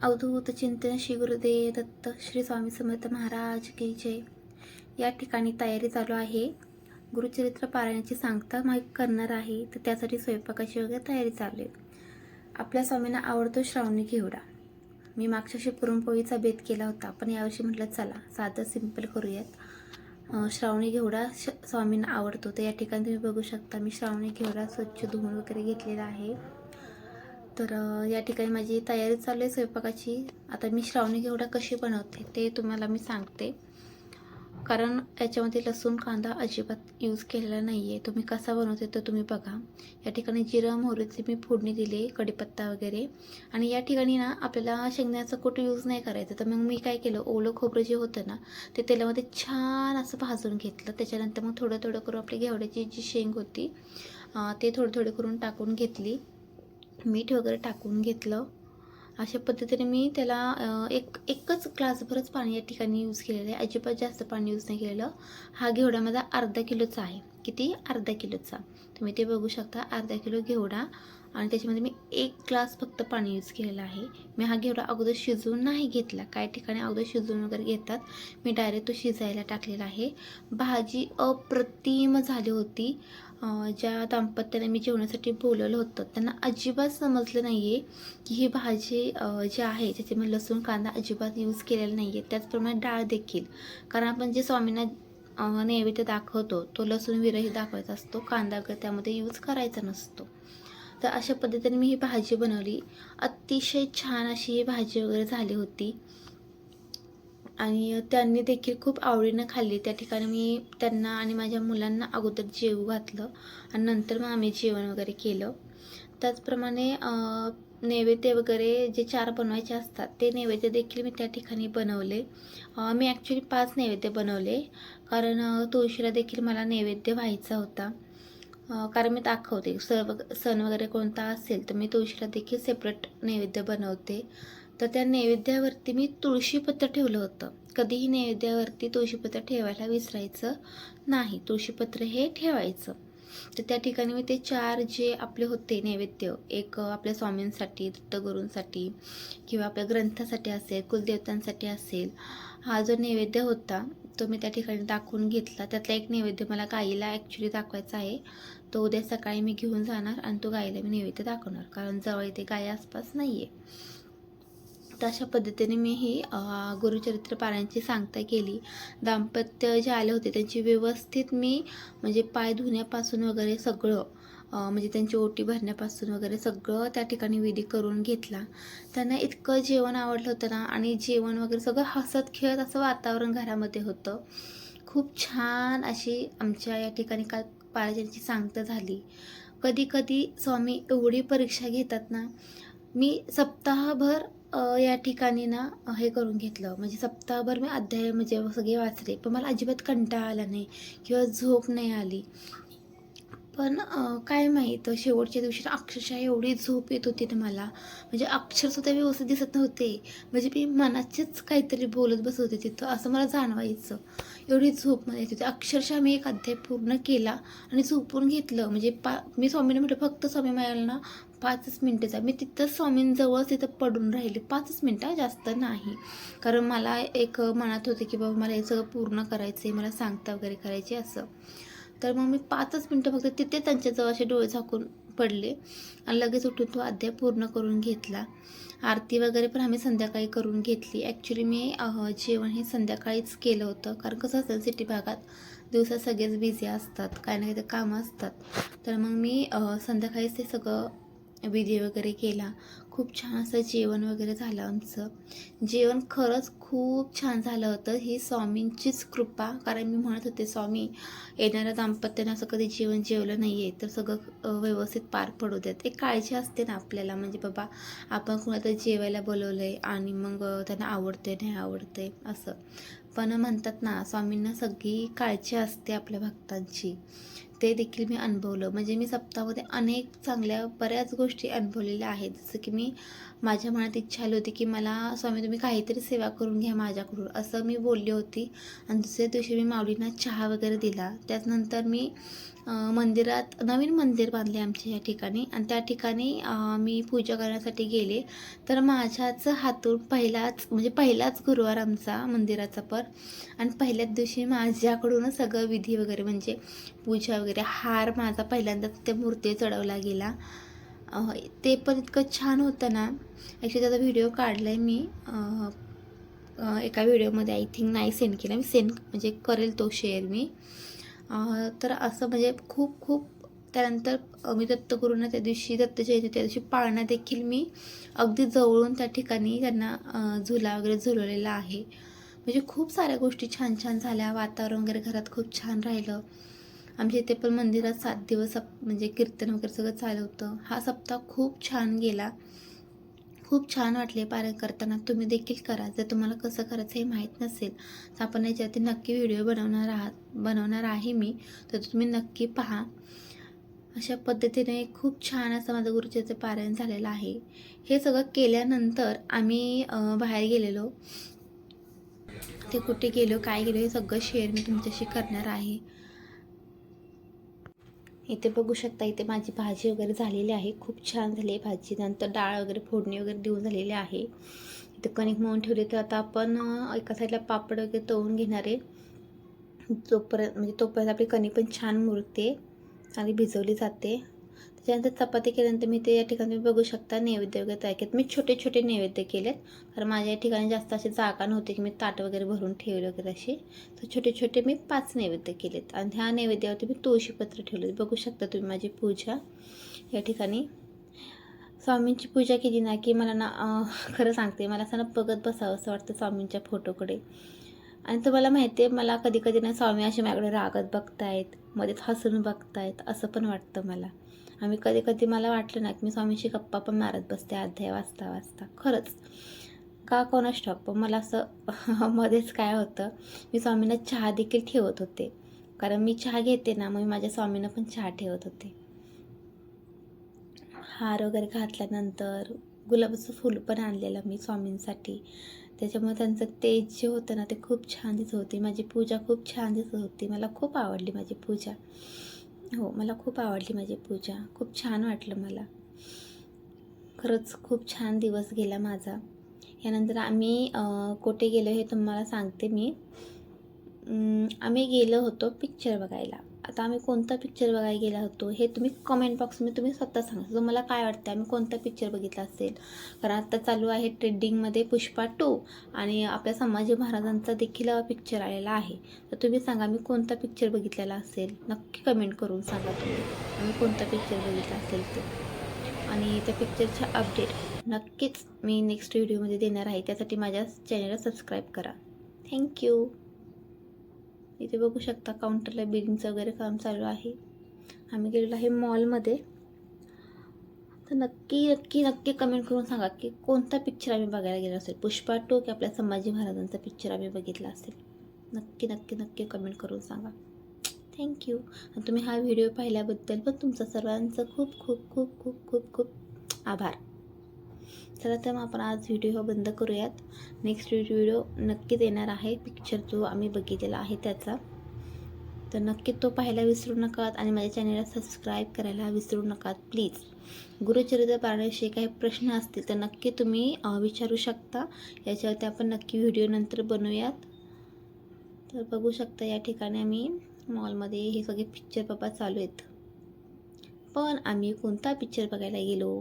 अवधूत चिंतन श्री गुरुदेव दत्त श्री स्वामी समर्थ महाराज की जय. या ठिकाणी तयारी चालू आहे. गुरुचरित्र पारायणाची सांगता माहीत करणार आहे तर त्यासाठी स्वयंपाकाची वगैरे तयारी चालू आहे. आपल्या स्वामींना आवडतो श्रावणी घेवडा. मी मागच्या वर्षी पुरणपोळीचा बेत केला होता पण यावर्षी म्हटलं चला साधं सिंपल करूयात. श्रावणी घेवडा श स्वामींना आवडतो तर या ठिकाणी तुम्ही बघू शकता मी श्रावणी घेवडा स्वच्छ धुवून वगैरे घेतलेला आहे. तर या ठिकाणी माझी तयारी चालू आहे स्वयंपाकाची. आता मी श्रावणी घेवडा कशी बनवते ते तुम्हाला मी सांगते. कारण याच्यामध्ये लसूण कांदा अजिबात यूज केलेला नाही आहे तुम्ही कसा बनवते तर तुम्ही बघा. या ठिकाणी जिरं मोहरीची मी फोडणी दिली कढीपत्ता वगैरे. आणि या ठिकाणी ना आपल्याला शेंगण्याचं कुठ यूज नाही करायचं. तर मग मी काय केलं ओलं खोबरं जे होतं ना ते तेलामध्ये छान असं भाजून घेतलं. त्याच्यानंतर मग थोडं थोडं करून आपली घेवड्याची जी शेंग होती ते थोडं थोडं करून टाकून घेतली. मीठ वगैरे टाकून घेतलं. अशा पद्धतीने मी त्याला एक एकच ग्लासभरच पाणी या ठिकाणी यूज केलेलं आहे. अजिबात जास्त पाणी यूज नाही केलेलं. हा घेवडा माझा अर्धा किलोचा आहे. किती? अर्धा किलोचा. तुम्ही ते बघू शकता. अर्धा किलो घेवडा आणि त्याच्यामध्ये मी एक ग्लास फक्त पाणी यूज केलेलं आहे. मी हा घेवडा अगोदर शिजवून नाही घेतला. काही ठिकाणी अगोदर शिजवून वगैरे घेतात. मी डायरेक्ट तो शिजायला टाकलेला आहे. भाजी अप्रतिम झाली होती. ज्या दाम्पत्याने मी जेवणासाठी बोलवलं होतं त्यांना अजिबात समजलं नाही आहे की ही भाजी जी आहे त्याच्यामध्ये लसूण कांदा अजिबात यूज केलेला नाही आहे त्याचप्रमाणे डाळ देखील. कारण आपण जे स्वामींना नैवेद्य दाखवतो तो लसूण विरही दाखवायचा असतो. कांदा वगैरे त्यामध्ये यूज करायचा नसतो. तर अशा पद्धतीने मी ही भाजी बनवली. अतिशय छान अशी ही भाजी वगैरे झाली होती. आणि त्यांनी देखील खूप आवडीनं खाल्ली. त्या ठिकाणी मी त्यांना आणि माझ्या मुलांना अगोदर जेवू घातलं आणि नंतर मग आम्ही जेवण वगैरे केलं. त्याचप्रमाणे नैवेद्य वगैरे जे चार बनवायचे असतात ते नैवेद्य देखील मी त्या ठिकाणी बनवले. मी ॲक्च्युली पाच नैवेद्य बनवले. कारण तुळशीला देखील मला नैवेद्य व्हायचा होता. कारण मी दाखवते सण सण वगैरे कोणता असेल तर मी तुळशीला देखील सेपरेट नैवेद्य बनवते. तर त्या नैवेद्यावरती मी तुळशीपत्र ठेवलं होतं. कधीही नैवेद्यावरती तुळशीपत्र ठेवायला विसरायचं नाही. तुळशीपत्र हे ठेवायचं. तर त्या ठिकाणी मी ते चार जे आपले होते नैवेद्य एक आपल्या स्वामींसाठी दत्तगुरूंसाठी किंवा आपल्या ग्रंथासाठी असेल कुलदेवतांसाठी असेल हा जो नैवेद्य होता तो मी त्या ठिकाणी दाखवून घेतला. त्यातला एक नैवेद्य मला गाईला ॲक्च्युली दाखवायचा आहे. तो उद्या सकाळी मी घेऊन जाणार आणि तो गाईला मी नैवेद्य दाखवणार. कारण जवळ इथे गाय आसपास नाही आहे तर अशा पद्धतीने मी ही गुरुचरित्र पारायणची सांगता केली. दाम्पत्य जे आले होते त्यांची व्यवस्थित मी म्हणजे पाय धुण्यापासून वगैरे सगळं म्हणजे त्यांची ओटी भरण्यापासून वगैरे सगळं त्या ठिकाणी विधी करून घेतला. त्यांना इतकं जेवण आवडलं होतं ना आणि जेवण वगैरे सगळं हसत खेळत असं वातावरण घरामध्ये होतं. खूप छान अशी आमच्या या ठिकाणी काल पारायणाची सांगता झाली. कधी कधी स्वामी एवढी परीक्षा घेतात ना मी सप्ताहभर या ठिकाणी ना हे करून घेतलं. म्हणजे सप्ताहभर मी अध्याय म्हणजे सगळे वाचले. पण मला अजिबात कंटाळा आला नाही किंवा झोप नाही आली. पण काय माहीत शेवटच्या दिवशी अक्षरशः एवढी झोप येत होती ना मला. म्हणजे अक्षरसुद्धा व्यवस्थित दिसत नव्हते. म्हणजे मी मनाचेच काहीतरी बोलत बसत होते तिथं असं मला जाणवायचं. एवढी झोप मला येत होती. अक्षरशः मी एक अध्याय पूर्ण केला आणि झोपून घेतलं. म्हणजे पा मी स्वामीने म्हटलं फक्त स्वामी मायाला ना पाचच मिनटं मी तिथं स्वामींजवळच तिथं पडून राहिले. पाचच मिनटं जास्त नाही. कारण मला एक मनात होते की बाबा मला हे सगळं पूर्ण करायचं आहे मला सांगता वगैरे करायचे असं. तर मग मी पाचच मिनटं फक्त तिथे त्यांच्याजवळ असे डोळे झाकून पडले. आणि लगेच उठून तो अध्याय पूर्ण करून घेतला. आरती वगैरे पण आम्ही संध्याकाळी करून घेतली. ॲक्च्युली मी जेवण हे संध्याकाळीच केलं होतं. कारण कसं असतं सिटी भागात दिवसात सगळेच बिझी असतात. काही ना काही ते कामं असतात. तर मग मी संध्याकाळीच ते सगळं विधी वगैरे केला. खूप छान असं जेवण वगैरे झालं आमचं. जेवण खरंच खूप छान झालं होतं. ही स्वामींचीच कृपा. कारण मी म्हणत होते स्वामी येणाऱ्या दाम्पत्याने असं कधी जेवण जेवलं नाही आहे तर सगळं व्यवस्थित पार पडू देत एक काळजी असते ना आपल्याला. म्हणजे बाबा आपण कुणाला जेवायला बोलवलं आहे आणि मग त्यांना आवडते नाही आवडते असं. पण म्हणतात ना स्वामींना सगळी काळजी असते आपल्या भक्तांची. ते देखील मी अनुभवलं. म्हणजे मी सप्ताहामध्ये अनेक चांगल्या बऱ्याच गोष्टी अनुभवलेल्या आहेत. जसं की मी माझ्या मनात इच्छा आली होती की मला स्वामी तुम्ही काहीतरी सेवा करून घ्या माझ्याकडून. असं मी बोलली होती. आणि दुसऱ्या दिवशी मी माऊलींना चहा वगैरे दिला. त्याच्यानंतर मी मंदिरात नवीन मंदिर बांधले आमच्या या ठिकाणी. आणि त्या ठिकाणी मी पूजा करण्यासाठी गेले. तर माझ्याच हातून पहिलाच म्हणजे पहिलाच गुरुवार आमचा मंदिराचा पर. आणि पहिल्याच दिवशी माझ्याकडूनच सगळं विधी वगैरे म्हणजे पूजा वगैरे हार माझा पहिल्यांदाच त्या मूर्ती चढवला गेला. ते पण इतकं छान होतं ना. ॲक्च्युली त्याचा व्हिडिओ काढला आहे मी एका व्हिडिओमध्ये आय थिंक नाही सेंड केला. मी सेंड म्हणजे करेल तो शेअर मी. तर असं म्हणजे खूप खूप त्यानंतर मी दत्तगुरूंना त्या दिवशी दत्त जयंती त्या दिवशी पाळणा देखील मी अगदी जवळून त्या ठिकाणी त्यांना झुला वगैरे झुलवलेला आहे. म्हणजे खूप साऱ्या गोष्टी छान छान झाल्या. वातावरण वगैरे घरात खूप छान राहिलं. आमच्या इथे पण मंदिरात सात दिवस म्हणजे कीर्तन वगैरे सगळं चालवतं हा सप्ताह खूप छान गेला. खूप छान वाटले पारायण करताना. तुम्ही देखील करा. जर तुम्हाला कसं करायचं हे माहीत नसेल तर आपण याच्यावरती नक्की व्हिडिओ बनवणार आहात बनवणार आहे मी. तर तुम्ही नक्की पहा. अशा पद्धतीने खूप छान असं माझं गुरुजीचं पारायण झालेलं आहे. हे सगळं केल्यानंतर आम्ही बाहेर गेलेलो. ते कुठे गेलो काय गेलो हे सगळं शेअर मी तुमच्याशी करणार आहे. इथे बघू शकता इथे माझी भाजी वगैरे झालेली आहे. खूप छान झाली आहे भाजी. नंतर डाळ वगैरे फोडणी वगैरे देऊन झालेली आहे. इथे कणिक मळून ठेवले तर आता आपण एका साईडला पापड वगैरे तळून घेणार आहे. तोपर्यंत म्हणजे तोपर्यंत आपली कणिक पण छान मुरते आणि भिजवली जाते. त्याच्यानंतर चपाती केल्यानंतर मी ते या ठिकाणी तुम्ही बघू शकता नैवेद्य वगैरे तयार केलेत. मी छोटे छोटे नैवेद्य केलेत. कारण माझ्या या ठिकाणी जास्त अशी जागा नव्हती की मी ताट वगैरे भरून ठेवले वगैरे अशी. तर छोटे छोटे मी पाच नैवेद्य केलेत. आणि ह्या नैवेद्यावरती मी तुळशीपत्र ठेवले बघू शकता तुम्ही माझी पूजा या ठिकाणी. स्वामींची पूजा केली ना की मला ना खरं सांगते मला असं ना बघत बसावं असं वाटतं स्वामींच्या फोटोकडे. आणि तुम्हाला माहिती आहे मला कधी कधी ना स्वामी असे माझ्याकडे रागत बघतायत मध्येच हसून बघतायत असं पण वाटतं मला. आम्ही कधी कधी मला वाटलं ना की मी स्वामीशी गप्पा पण मारत बसते अध्याय वाचता वाचता. खरंच. का कोणाच स्टॉप पण मला असं मध्येच काय होतं मी स्वामींना चहा देखील ठेवत होते. कारण मी चहा घेते ना मग मी माझ्या स्वामींना पण चहा ठेवत होते. हार वगैरे घातल्यानंतर गुलाबाचं फूल पण आणलेलं मी स्वामींसाठी. त्याच्यामुळे त्यांचं तेज जे होतं ना ते खूप छान दिसत होती. माझी पूजा खूप छान दिसत होती. मला खूप आवडली माझी पूजा. हो मला खूप आवडली माझी पूजा. खूप छान वाटलं मला. खरंच खूप छान दिवस गेला माझा. यानंतर आम्ही कुठे गेलो हे तुम्हाला सांगते मी. आम्ही गेलो होतो पिक्चर बघायला. आता आम्ही कोणता पिक्चर बघायला गेला होतो हे तुम्ही कमेंट बॉक्समध्ये तुम्ही स्वतः सांगा. तुम्हाला काय वाटतं आम्ही कोणता पिक्चर बघितला असेल? कारण आत्ता चालू आहे ट्रेंडिंगमध्ये पुष्पा टू आणि आपल्या संभाजी महाराजांचा देखील पिक्चर आलेला आहे. तर तुम्ही सांगा मी कोणता पिक्चर बघितलेला असेल? नक्की कमेंट करून सांगा तुम्ही. आम्ही कोणता पिक्चर बघितला असेल ते? आणि त्या पिक्चरचे अपडेट नक्कीच मी नेक्स्ट व्हिडिओमध्ये देणार आहे. त्यासाठी माझ्या चॅनलला सबस्क्राईब करा. थँक्यू इथे बघू शकता काउंटरला बिलिंगचं वगैरे काम चालू आहे. आम्ही गेलेलो आहे मॉलमध्ये तर नक्की नक्की नक्की कमेंट करून सांगा की कोणता पिक्चर आम्ही बघायला गेलो असेल? पुष्पा टू की आपल्या संभाजी महाराजांचा पिक्चर आम्ही बघितला असेल. नक्की नक्की नक्की कमेंट करून सांगा. थँक्यू आणि तुम्ही हा व्हिडिओ पाहिल्याबद्दल पण तुमचं सर्वांचं खूप खूप खूप खूप खूप खूप आभार. चला तर मग आपण आज व्हिडिओ हा बंद करूयात. नेक्स्ट व्हिडिओ नक्कीच येणार आहे. पिक्चर जो आम्ही बघितलेला आहे त्याचा. तर नक्की तो पाहायला विसरू नकात आणि माझ्या चॅनलला सबस्क्राईब करायला विसरू नकात प्लीज गुरुचरित्र पाळण्याविषयी काही प्रश्न असतील तर नक्की तुम्ही विचारू शकता. याच्यावरती आपण नक्की व्हिडिओ नंतर बनवूयात. तर बघू शकता या ठिकाणी आम्ही मॉलमध्ये हे सगळे पिक्चर बाबा चालू आहेत. पण आम्ही कोणता पिक्चर बघायला गेलो?